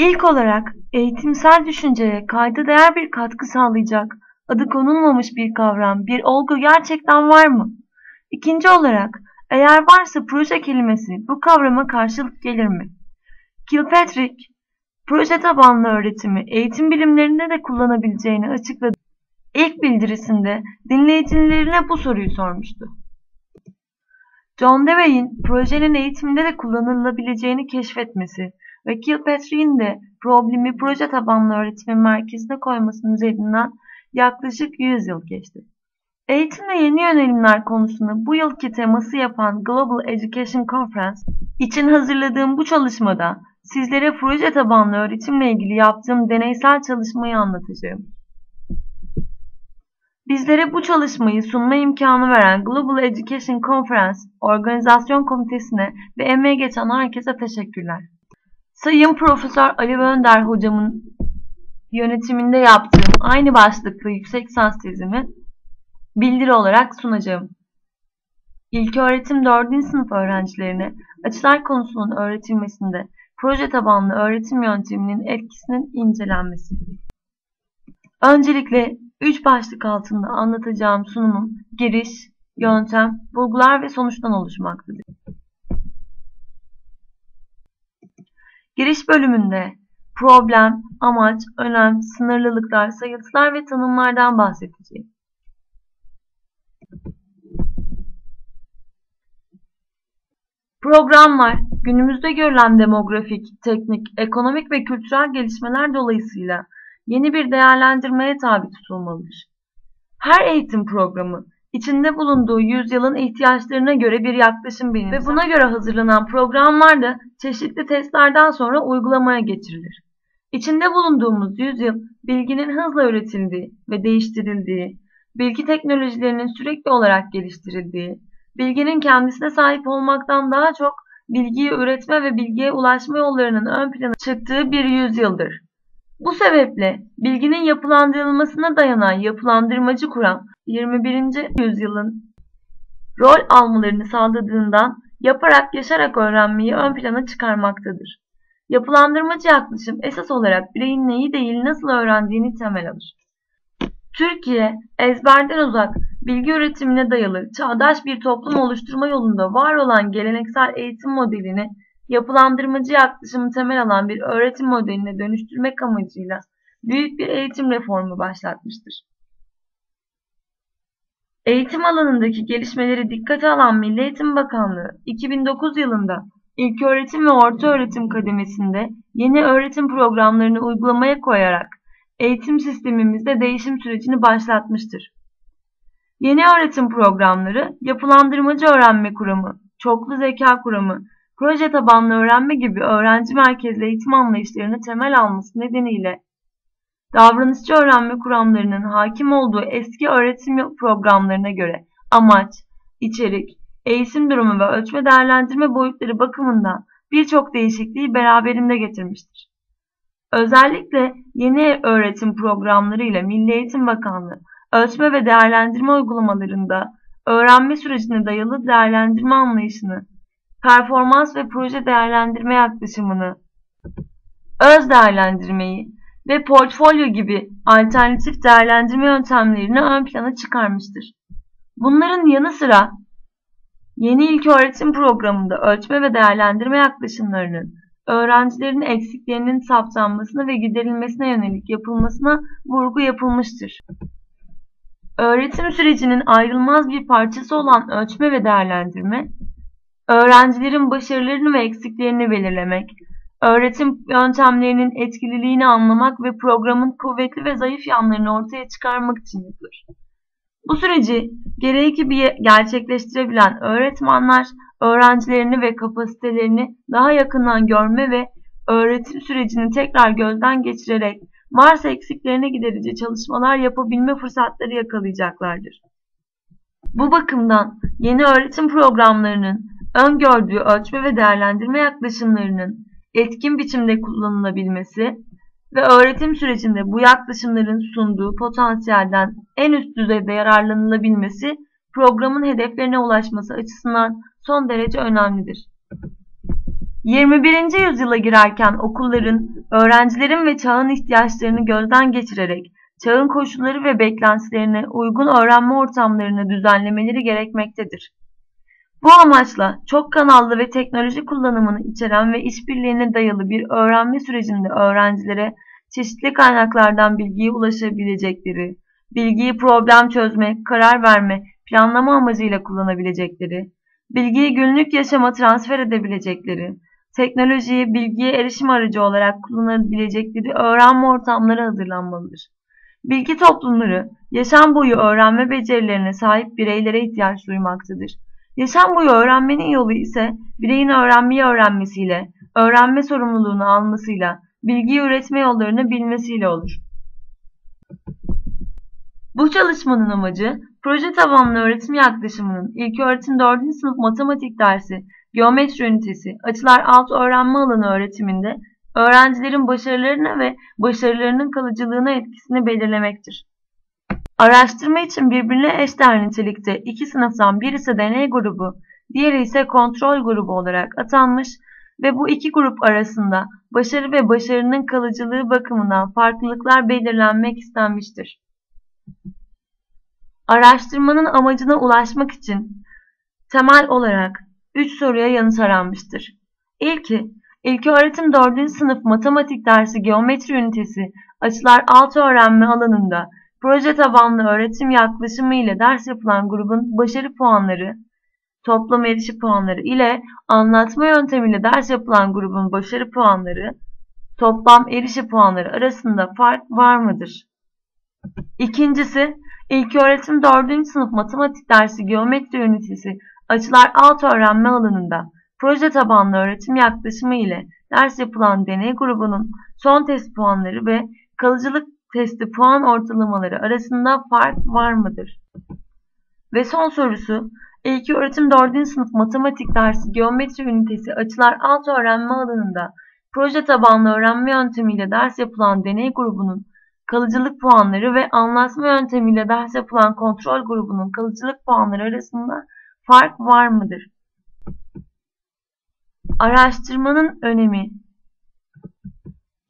İlk olarak eğitimsel düşünceye kayda değer bir katkı sağlayacak adı konulmamış bir kavram, bir olgu gerçekten var mı? İkinci olarak eğer varsa proje kelimesi bu kavrama karşılık gelir mi? Kilpatrick, proje tabanlı öğretimi eğitim bilimlerinde de kullanabileceğini açıkladı. İlk bildirisinde dinleyicilerine bu soruyu sormuştu. John Dewey'in projenin eğitimde de kullanılabileceğini keşfetmesi ve Kilpatrick'in de problemi proje tabanlı öğretimin merkezine koymasının üzerinden yaklaşık 100 yıl geçti. Eğitim ve yeni yönelimler konusunu bu yılki teması yapan Global Education Conference için hazırladığım bu çalışmada sizlere proje tabanlı öğretimle ilgili yaptığım deneysel çalışmayı anlatacağım. Bizlere bu çalışmayı sunma imkanı veren Global Education Conference Organizasyon Komitesi'ne ve emeği geçen herkese teşekkürler. Sayın Profesör Ali Önder hocamın yönetiminde yaptığım aynı başlıklı yüksek lisans tezimi bildiri olarak sunacağım. İlköğretim 4. sınıf öğrencilerine açılar konusunun öğretilmesinde proje tabanlı öğretim yönteminin etkisinin incelenmesi. Öncelikle 3 başlık altında anlatacağım sunumum giriş, yöntem, bulgular ve sonuçtan oluşmaktadır. Giriş bölümünde problem, amaç, önem, sınırlılıklar, sayıtılar ve tanımlardan bahsedeceğim. Programlar, günümüzde görülen demografik, teknik, ekonomik ve kültürel gelişmeler dolayısıyla yeni bir değerlendirmeye tabi tutulmalıdır. Her eğitim programı, içinde bulunduğu yüzyılın ihtiyaçlarına göre bir yaklaşım bilinir ve buna göre hazırlanan programlar da çeşitli testlerden sonra uygulamaya geçirilir. İçinde bulunduğumuz yüzyıl bilginin hızla üretildiği ve değiştirildiği, bilgi teknolojilerinin sürekli olarak geliştirildiği, bilginin kendisine sahip olmaktan daha çok bilgiyi üretme ve bilgiye ulaşma yollarının ön plana çıktığı bir yüzyıldır. Bu sebeple bilginin yapılandırılmasına dayanan yapılandırmacı kuram 21. yüzyılın rol almalarını sağladığından yaparak yaşarak öğrenmeyi ön plana çıkarmaktadır. Yapılandırmacı yaklaşım esas olarak bireyin neyi değil nasıl öğrendiğini temel alır. Türkiye, ezberden uzak, bilgi üretimine dayalı, çağdaş bir toplum oluşturma yolunda var olan geleneksel eğitim modelini yapılandırmacı yaklaşımı temel alan bir öğretim modeline dönüştürmek amacıyla büyük bir eğitim reformu başlatmıştır. Eğitim alanındaki gelişmeleri dikkate alan Milli Eğitim Bakanlığı 2009 yılında İlköğretim ve ortaöğretim kademesinde yeni öğretim programlarını uygulamaya koyarak eğitim sistemimizde değişim sürecini başlatmıştır. Yeni öğretim programları, yapılandırmacı öğrenme kuramı, çoklu zeka kuramı, proje tabanlı öğrenme gibi öğrenci merkezli eğitim anlayışlarını temel alması nedeniyle davranışçı öğrenme kuramlarının hakim olduğu eski öğretim programlarına göre amaç, içerik, eğitim durumu ve ölçme değerlendirme boyutları bakımından birçok değişikliği beraberinde getirmiştir. Özellikle yeni öğretim programları ile Milli Eğitim Bakanlığı ölçme ve değerlendirme uygulamalarında öğrenme sürecine dayalı değerlendirme anlayışını, performans ve proje değerlendirme yaklaşımını, öz değerlendirmeyi ve portfolyo gibi alternatif değerlendirme yöntemlerini ön plana çıkarmıştır. Bunların yanı sıra Yeni ilköğretim programında ölçme ve değerlendirme yaklaşımlarının öğrencilerin eksiklerinin saptanmasına ve giderilmesine yönelik yapılmasına vurgu yapılmıştır. Öğretim sürecinin ayrılmaz bir parçası olan ölçme ve değerlendirme, öğrencilerin başarılarını ve eksiklerini belirlemek, öğretim yöntemlerinin etkililiğini anlamak ve programın kuvvetli ve zayıf yanlarını ortaya çıkarmak için yapılır. Bu süreci gereği gibi gerçekleştirebilen öğretmenler öğrencilerini ve kapasitelerini daha yakından görme ve öğretim sürecini tekrar gözden geçirerek varsa eksiklerini giderici çalışmalar yapabilme fırsatları yakalayacaklardır. Bu bakımdan yeni öğretim programlarının öngördüğü ölçme ve değerlendirme yaklaşımlarının etkin biçimde kullanılabilmesi ve öğretim sürecinde bu yaklaşımların sunduğu potansiyelden en üst düzeyde yararlanılabilmesi programın hedeflerine ulaşması açısından son derece önemlidir. 21. yüzyıla girerken okulların, öğrencilerin ve çağın ihtiyaçlarını gözden geçirerek çağın koşulları ve beklentilerine uygun öğrenme ortamlarını düzenlemeleri gerekmektedir. Bu amaçla çok kanallı ve teknoloji kullanımını içeren ve işbirliğine dayalı bir öğrenme sürecinde öğrencilere çeşitli kaynaklardan bilgiye ulaşabilecekleri, bilgiyi problem çözme, karar verme, planlama amacıyla kullanabilecekleri, bilgiyi günlük yaşama transfer edebilecekleri, teknolojiyi bilgiye erişim aracı olarak kullanabilecekleri öğrenme ortamları hazırlanmalıdır. Bilgi toplumları, yaşam boyu öğrenme becerilerine sahip bireylere ihtiyaç duymaktadır. Yaşam boyu öğrenmenin yolu ise bireyin öğrenmeyi öğrenmesiyle, öğrenme sorumluluğunu almasıyla, bilgiyi üretme yollarını bilmesiyle olur. Bu çalışmanın amacı, proje tabanlı öğretim yaklaşımının ilk öğretim 4. sınıf matematik dersi, geometri ünitesi, açılar alt öğrenme alanı öğretiminde öğrencilerin başarılarına ve başarılarının kalıcılığına etkisini belirlemektir. Araştırma için birbirine eşdeğer nitelikte iki sınıftan birisi deney grubu, diğeri ise kontrol grubu olarak atanmış ve bu iki grup arasında başarı ve başarının kalıcılığı bakımından farklılıklar belirlenmek istenmiştir. Araştırmanın amacına ulaşmak için temel olarak 3 soruya yanıt aranmıştır. İlki, İlköğretim 4. sınıf matematik dersi geometri ünitesi açılar alt öğrenme alanında proje tabanlı öğretim yaklaşımı ile ders yapılan grubun başarı puanları, toplam erişi puanları ile anlatma yöntemiyle ders yapılan grubun başarı puanları, toplam erişi puanları arasında fark var mıdır? İkincisi, İlköğretim 4. sınıf matematik dersi geometri ünitesi açılar alt öğrenme alanında proje tabanlı öğretim yaklaşımı ile ders yapılan deney grubunun son test puanları ve kalıcılık testi puan ortalamaları arasında fark var mıdır? Ve son sorusu, ilk öğretim 4. sınıf matematik dersi geometri ünitesi açılar alt öğrenme alanında proje tabanlı öğrenme yöntemiyle ders yapılan deney grubunun kalıcılık puanları ve anlatma yöntemiyle ders yapılan kontrol grubunun kalıcılık puanları arasında fark var mıdır? Araştırmanın önemi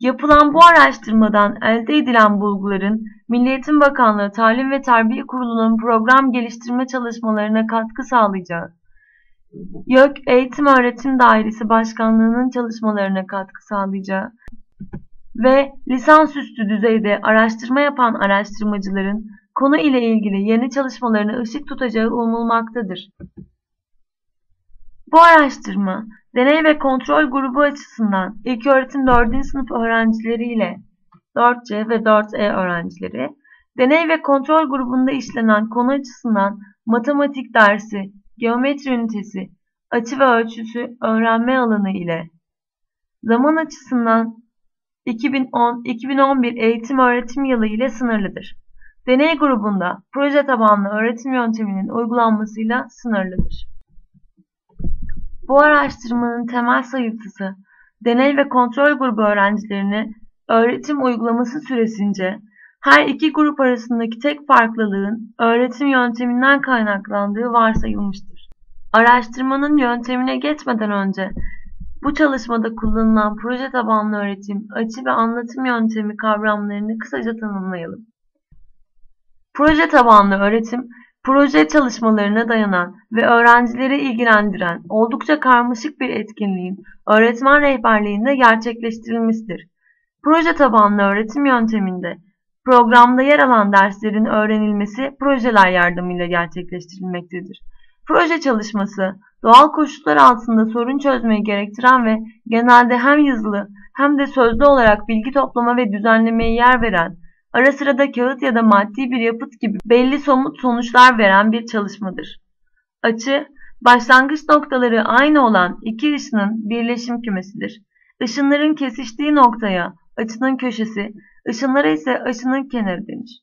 Yapılan bu araştırmadan elde edilen bulguların Milli Eğitim Bakanlığı Talim ve Terbiye Kurulu'nun program geliştirme çalışmalarına katkı sağlayacağı, YÖK Eğitim Öğretim Dairesi Başkanlığı'nın çalışmalarına katkı sağlayacağı ve lisansüstü düzeyde araştırma yapan araştırmacıların konu ile ilgili yeni çalışmalarına ışık tutacağı umulmaktadır. Bu araştırma, deney ve kontrol grubu açısından ilköğretim 4. sınıf öğrencileriyle 4C ve 4E öğrencileri, deney ve kontrol grubunda işlenen konu açısından matematik dersi, geometri ünitesi, açı ve ölçüsü öğrenme alanı ile, zaman açısından 2010-2011 eğitim öğretim yılı ile sınırlıdır. Deney grubunda proje tabanlı öğretim yönteminin uygulanmasıyla sınırlıdır. Bu araştırmanın temel sayısı, deney ve kontrol grubu öğrencilerini öğretim uygulaması süresince her iki grup arasındaki tek farklılığın öğretim yönteminden kaynaklandığı varsayılmıştır. Araştırmanın yöntemine geçmeden önce bu çalışmada kullanılan proje tabanlı öğretim, açı ve anlatım yöntemi kavramlarını kısaca tanımlayalım. Proje tabanlı öğretim, proje çalışmalarına dayanan ve öğrencileri ilgilendiren oldukça karmaşık bir etkinliğin öğretmen rehberliğinde gerçekleştirilmiştir. Proje tabanlı öğretim yönteminde programda yer alan derslerin öğrenilmesi projeler yardımıyla gerçekleştirilmektedir. Proje çalışması, doğal koşullar altında sorun çözmeyi gerektiren ve genelde hem yazılı hem de sözlü olarak bilgi toplama ve düzenlemeye yer veren, ara sıra da kağıt ya da maddi bir yapıt gibi belli somut sonuçlar veren bir çalışmadır. Açı, başlangıç noktaları aynı olan iki ışının birleşim kümesidir. Işınların kesiştiği noktaya açının köşesi, ışınlara ise açının kenarı denir.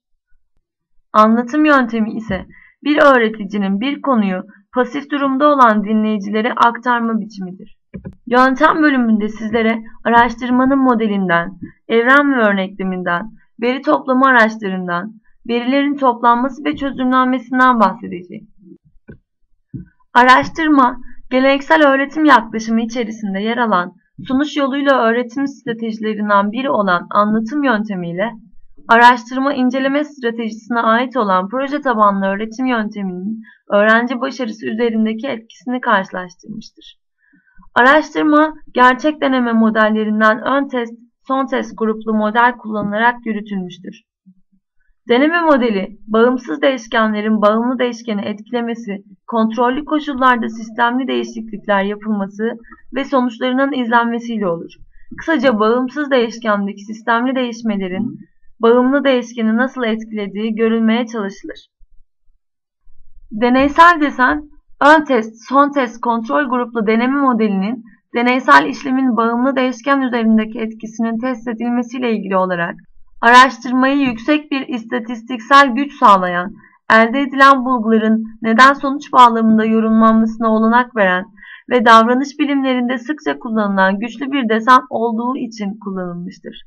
Anlatım yöntemi ise bir öğreticinin bir konuyu pasif durumda olan dinleyicilere aktarma biçimidir. Yöntem bölümünde sizlere araştırmanın modelinden, evren ve örnekleminden, veri toplama araçlarından, verilerin toplanması ve çözümlenmesinden bahsedeceğim. Araştırma, Geleneksel öğretim yaklaşımı içerisinde yer alan, sunuş yoluyla öğretim stratejilerinden biri olan anlatım yöntemiyle, araştırma inceleme stratejisine ait olan proje tabanlı öğretim yönteminin öğrenci başarısı üzerindeki etkisini karşılaştırmıştır. Araştırma, gerçek deneme modellerinden ön test, son test gruplu model kullanılarak yürütülmüştür. Deneme modeli, bağımsız değişkenlerin bağımlı değişkeni etkilemesi, kontrollü koşullarda sistemli değişiklikler yapılması ve sonuçlarının izlenmesiyle olur. Kısaca bağımsız değişkendeki sistemli değişmelerin bağımlı değişkeni nasıl etkilediği görülmeye çalışılır. Deneysel desen, ön test, son test kontrol gruplu deneme modelinin deneysel işlemin bağımlı değişken üzerindeki etkisinin test edilmesiyle ilgili olarak araştırmayı yüksek bir istatistiksel güç sağlayan, elde edilen bulguların neden-sonuç bağlamında yorumlanmasına olanak veren ve davranış bilimlerinde sıkça kullanılan güçlü bir desen olduğu için kullanılmıştır.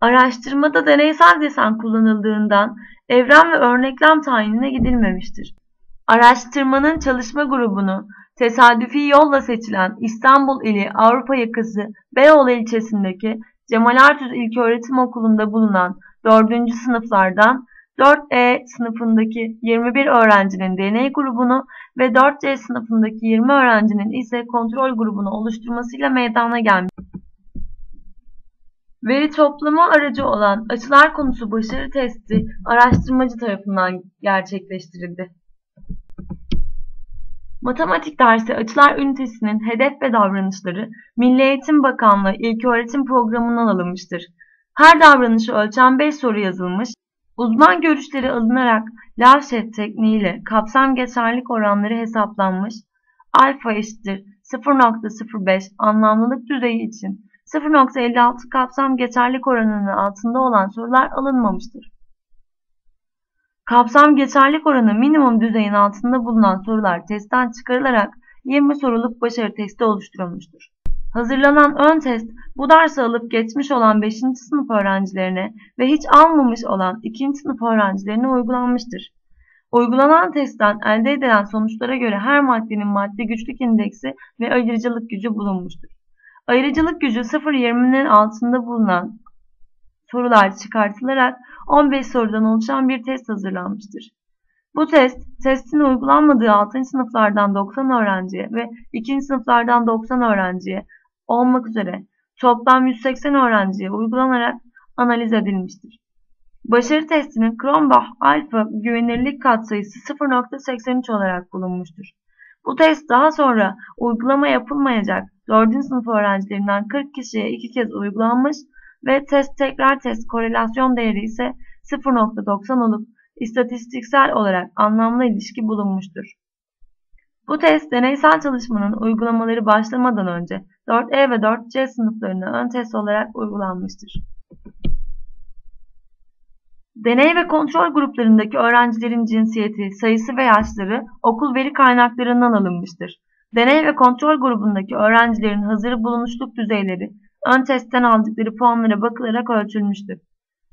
Araştırmada deneysel desen kullanıldığından evren ve örneklem tayinine gidilmemiştir. Araştırmanın çalışma grubunu tesadüfi yolla seçilen İstanbul ili Avrupa yakası Beyoğlu ilçesindeki Cemal Artüz İlköğretim Okulu'nda bulunan 4. sınıflardan 4E sınıfındaki 21 öğrencinin deney grubunu ve 4C sınıfındaki 20 öğrencinin ise kontrol grubunu oluşturmasıyla meydana gelmiş. Veri toplama aracı olan açılar konusu başarı testi araştırmacı tarafından gerçekleştirildi. Matematik dersi açılar ünitesinin hedef ve davranışları Milli Eğitim Bakanlığı İlköğretim Programı'ndan alınmıştır. Her davranışı ölçen 5 soru yazılmış, uzman görüşleri alınarak Lavşet tekniğiyle kapsam geçerlik oranları hesaplanmış, alfa eşittir 0.05 anlamlılık düzeyi için 0.56 kapsam geçerlik oranının altında olan sorular alınmamıştır. Kapsam geçerlik oranı minimum düzeyin altında bulunan sorular testten çıkarılarak 20 soruluk başarı testi oluşturulmuştur. Hazırlanan ön test bu dersi alıp geçmiş olan 5. sınıf öğrencilerine ve hiç almamış olan 2. sınıf öğrencilerine uygulanmıştır. Uygulanan testten elde edilen sonuçlara göre her maddenin madde güçlük indeksi ve ayırıcılık gücü bulunmuştur. Ayırıcılık gücü 0.20'nin altında bulunan sorular çıkartılarak 15 sorudan oluşan bir test hazırlanmıştır. Bu test, testin uygulanmadığı 6. sınıflardan 90 öğrenciye ve 2. sınıflardan 90 öğrenciye olmak üzere toplam 180 öğrenciye uygulanarak analiz edilmiştir. Başarı testinin Cronbach alfa güvenirlik katsayısı 0.83 olarak bulunmuştur. Bu test daha sonra uygulama yapılmayacak 4. sınıf öğrencilerinden 40 kişiye 2 kez uygulanmış ve test tekrar test korelasyon değeri ise 0.90 olup istatistiksel olarak anlamlı ilişki bulunmuştur. Bu test deneysel çalışmanın uygulamaları başlamadan önce 4E ve 4C sınıflarına ön test olarak uygulanmıştır. Deney ve kontrol gruplarındaki öğrencilerin cinsiyeti, sayısı ve yaşları okul veri kaynaklarından alınmıştır. Deney ve kontrol grubundaki öğrencilerin hazır bulunuşluk düzeyleri ön testten aldıkları puanlara bakılarak ölçülmüştür.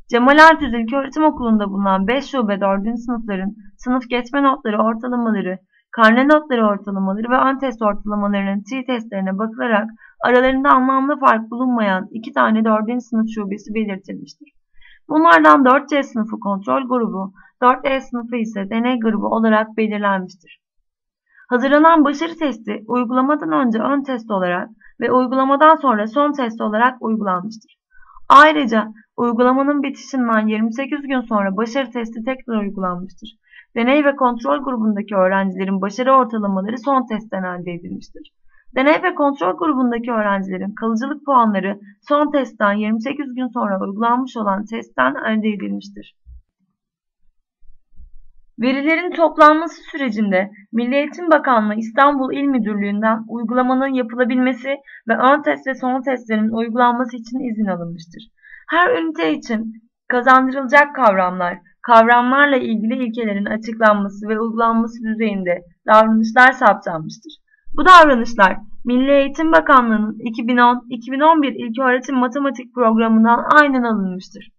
Cemal Ertüz İlköğretim Okulu'nda bulunan 5 şube 4. sınıfların sınıf geçme notları ortalamaları, karne notları ortalamaları ve ön test ortalamalarının T testlerine bakılarak aralarında anlamlı fark bulunmayan iki tane 4. sınıf şubesi belirtilmiştir. Bunlardan 4C sınıfı kontrol grubu, 4E sınıfı ise deney grubu olarak belirlenmiştir. Hazırlanan başarı testi uygulamadan önce ön test olarak ve uygulamadan sonra son test olarak uygulanmıştır. Ayrıca uygulamanın bitişinden 28 gün sonra başarı testi tekrar uygulanmıştır. Deney ve kontrol grubundaki öğrencilerin başarı ortalamaları son testten elde edilmiştir. Deney ve kontrol grubundaki öğrencilerin kalıcılık puanları son testten 28 gün sonra uygulanmış olan testten elde edilmiştir. Verilerin toplanması sürecinde Milli Eğitim Bakanlığı İstanbul İl Müdürlüğü'nden uygulamanın yapılabilmesi ve ön test ve son testlerin uygulanması için izin alınmıştır. Her ünite için kazandırılacak kavramlar, kavramlarla ilgili ilkelerin açıklanması ve uygulanması düzeyinde davranışlar saptanmıştır. Bu davranışlar Milli Eğitim Bakanlığı'nın 2010-2011 İlköğretim Matematik Programı'ndan aynen alınmıştır.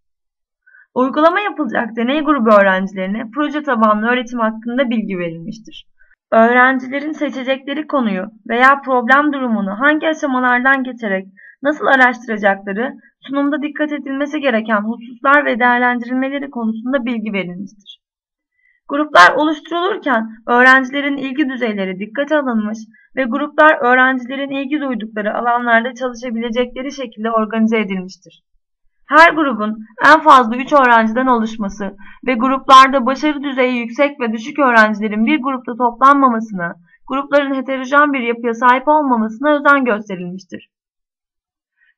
Uygulama yapılacak deney grubu öğrencilerine proje tabanlı öğretim hakkında bilgi verilmiştir. öğrencilerin seçecekleri konuyu veya problem durumunu hangi aşamalardan geçerek nasıl araştıracakları, sunumda dikkat edilmesi gereken hususlar ve değerlendirilmeleri konusunda bilgi verilmiştir. Gruplar oluşturulurken öğrencilerin ilgi düzeyleri dikkate alınmış ve gruplar öğrencilerin ilgi duydukları alanlarda çalışabilecekleri şekilde organize edilmiştir. Her grubun en fazla 3 öğrenciden oluşması ve gruplarda başarı düzeyi yüksek ve düşük öğrencilerin bir grupta toplanmamasına, grupların heterojen bir yapıya sahip olmamasına özen gösterilmiştir.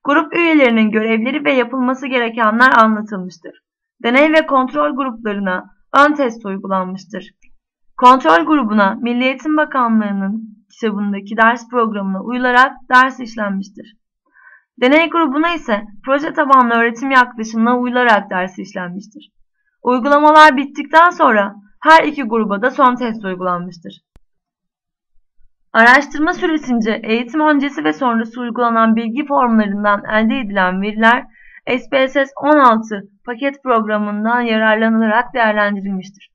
Grup üyelerinin görevleri ve yapılması gerekenler anlatılmıştır. Deney ve kontrol gruplarına ön test uygulanmıştır. Kontrol grubuna Milli Eğitim Bakanlığı'nın kitabındaki ders programına uyularak ders işlenmiştir. Deney grubuna ise proje tabanlı öğretim yaklaşımına uyularak ders işlenmiştir. Uygulamalar bittikten sonra her iki gruba da son test uygulanmıştır. Araştırma süresince eğitim öncesi ve sonrası uygulanan bilgi formlarından elde edilen veriler SPSS 16 paket programından yararlanılarak değerlendirilmiştir.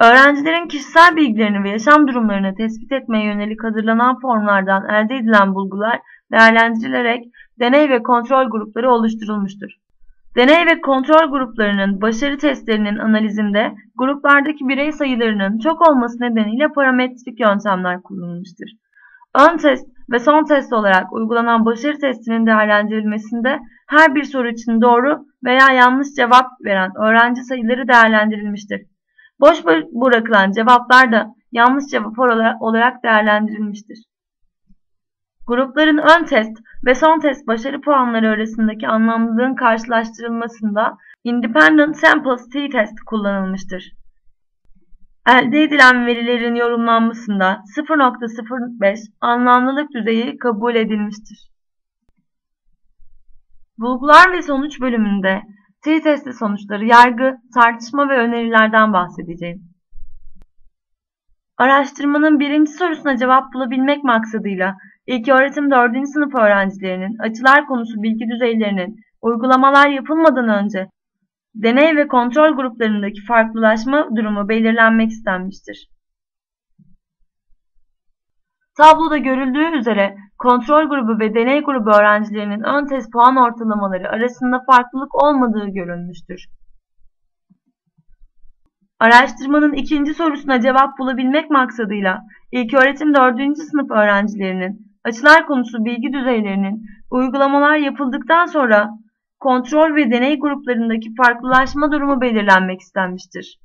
Öğrencilerin kişisel bilgilerini ve yaşam durumlarını tespit etmeye yönelik hazırlanan formlardan elde edilen bulgular değerlendirilerek deney ve kontrol grupları oluşturulmuştur. Deney ve kontrol gruplarının başarı testlerinin analizinde gruplardaki birey sayılarının çok olması nedeniyle parametrik yöntemler kullanılmıştır. Ön test ve son test olarak uygulanan başarı testinin değerlendirilmesinde her bir soru için doğru veya yanlış cevap veren öğrenci sayıları değerlendirilmiştir. Boş bırakılan cevaplar da yanlış cevap olarak değerlendirilmiştir. Grupların ön test ve son test başarı puanları arasındaki anlamlılığın karşılaştırılmasında Independent Samples t-test kullanılmıştır. Elde edilen verilerin yorumlanmasında 0.05 anlamlılık düzeyi kabul edilmiştir. Bulgular ve sonuç bölümünde t-testi sonuçları, yargı, tartışma ve önerilerden bahsedeceğim. Araştırmanın birinci sorusuna cevap bulabilmek maksadıyla İlköğretim 4. sınıf öğrencilerinin açılar konusu bilgi düzeylerinin uygulamalar yapılmadan önce deney ve kontrol gruplarındaki farklılaşma durumu belirlenmek istenmiştir. Tabloda görüldüğü üzere kontrol grubu ve deney grubu öğrencilerinin ön test puan ortalamaları arasında farklılık olmadığı görülmüştür. Araştırmanın ikinci sorusuna cevap bulabilmek maksadıyla ilköğretim 4. sınıf öğrencilerinin açılar konusu bilgi düzeylerinin uygulamalar yapıldıktan sonra kontrol ve deney gruplarındaki farklılaşma durumu belirlenmek istenmiştir.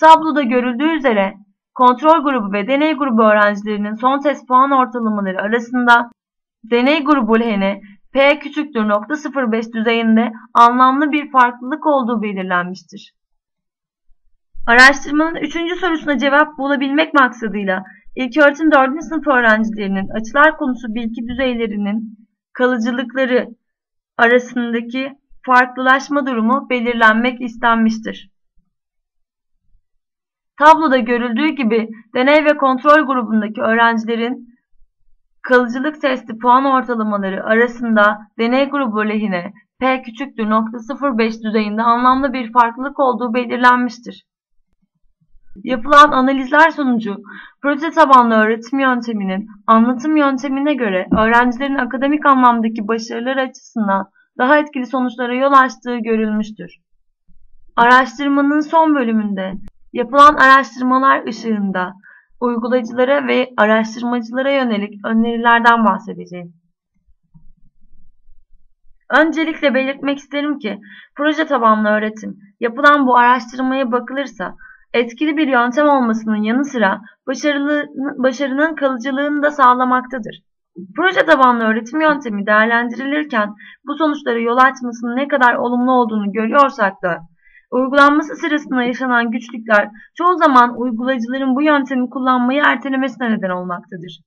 Tabloda görüldüğü üzere kontrol grubu ve deney grubu öğrencilerinin son test puan ortalamaları arasında deney grubu lehine P küçüktür .05 düzeyinde anlamlı bir farklılık olduğu belirlenmiştir. Araştırmanın üçüncü sorusuna cevap bulabilmek maksadıyla İlköğretim 4. sınıf öğrencilerinin açılar konusu bilgi düzeylerinin kalıcılıkları arasındaki farklılaşma durumu belirlenmek istenmiştir. Tabloda görüldüğü gibi deney ve kontrol grubundaki öğrencilerin kalıcılık testi puan ortalamaları arasında deney grubu lehine P küçüktür .05 düzeyinde anlamlı bir farklılık olduğu belirlenmiştir. Yapılan analizler sonucu proje tabanlı öğretim yönteminin anlatım yöntemine göre öğrencilerin akademik anlamdaki başarıları açısından daha etkili sonuçlara yol açtığı görülmüştür. Araştırmanın son bölümünde yapılan araştırmalar ışığında uygulayıcılara ve araştırmacılara yönelik önerilerden bahsedeceğim. Öncelikle belirtmek isterim ki proje tabanlı öğretim yapılan bu araştırmaya bakılırsa etkili bir yöntem olmasının yanı sıra başarılı, başarının kalıcılığını da sağlamaktadır. Proje tabanlı öğretim yöntemi değerlendirilirken bu sonuçlara yol açmasının ne kadar olumlu olduğunu görüyorsak da uygulanması sırasında yaşanan güçlükler çoğu zaman uygulayıcıların bu yöntemi kullanmayı ertelemesine neden olmaktadır.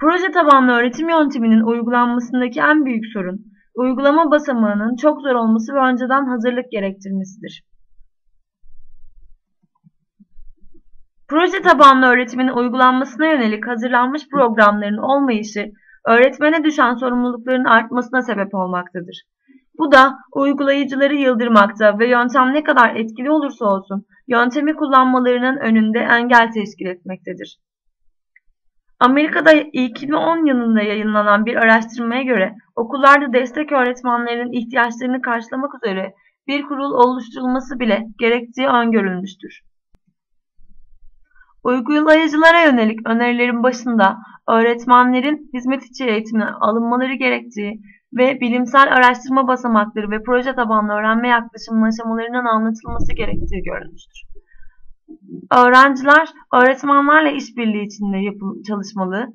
Proje tabanlı öğretim yönteminin uygulanmasındaki en büyük sorun, uygulama basamağının çok zor olması ve önceden hazırlık gerektirmesidir. Proje tabanlı öğretimin uygulanmasına yönelik hazırlanmış programların olmayışı, öğretmene düşen sorumlulukların artmasına sebep olmaktadır. Bu da uygulayıcıları yıldırmakta ve yöntem ne kadar etkili olursa olsun yöntemi kullanmalarının önünde engel teşkil etmektedir. Amerika'da 2010 yılında yayınlanan bir araştırmaya göre okullarda destek öğretmenlerin ihtiyaçlarını karşılamak üzere bir kurul oluşturulması bile gerektiği öngörülmüştür. Uygulayıcılara yönelik önerilerin başında öğretmenlerin hizmet içi eğitimine alınmaları gerektiği ve bilimsel araştırma basamakları ve proje tabanlı öğrenme yaklaşımının aşamalarının anlatılması gerektiği görülmüştür. Öğrenciler öğretmenlerle işbirliği içinde çalışmalı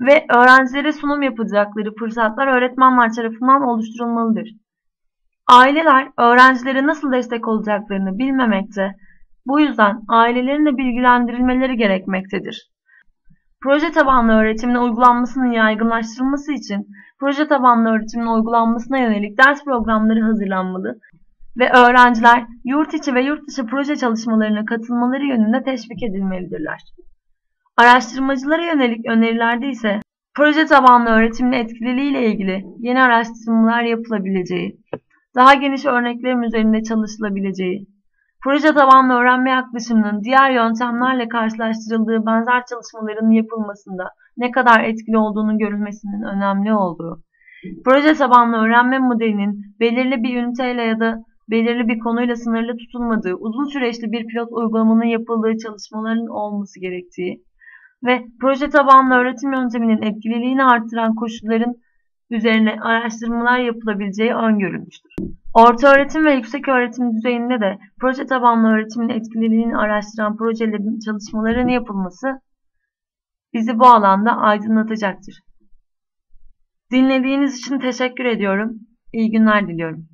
ve öğrencilere sunum yapacakları fırsatlar öğretmenler tarafından oluşturulmalıdır. Aileler öğrencilere nasıl destek olacaklarını bilmemekte, bu yüzden ailelerin de bilgilendirilmeleri gerekmektedir. Proje tabanlı öğretimin uygulanmasının yaygınlaştırılması için proje tabanlı öğretimin uygulanmasına yönelik ders programları hazırlanmalı ve öğrenciler yurt içi ve yurt dışı proje çalışmalarına katılmaları yönünde teşvik edilmelidirler. Araştırmacılara yönelik önerilerde ise proje tabanlı öğretimin etkililiği ile ilgili yeni araştırmalar yapılabileceği, daha geniş örneklerim üzerinde çalışılabileceği, proje tabanlı öğrenme yaklaşımının diğer yöntemlerle karşılaştırıldığı benzer çalışmaların yapılmasında ne kadar etkili olduğunu görülmesinin önemli olduğu, proje tabanlı öğrenme modelinin belirli bir üniteyle ya da belirli bir konuyla sınırlı tutulmadığı, uzun süreçli bir pilot uygulamanın yapıldığı çalışmaların olması gerektiği ve proje tabanlı öğretim yönteminin etkililiğini artıran koşulların üzerine araştırmalar yapılabileceği öngörülmüştür. Orta öğretim ve yüksek öğretim düzeyinde de proje tabanlı öğretimin etkililiğini araştıran projelerin çalışmaların yapılması bizi bu alanda aydınlatacaktır. Dinlediğiniz için teşekkür ediyorum. İyi günler diliyorum.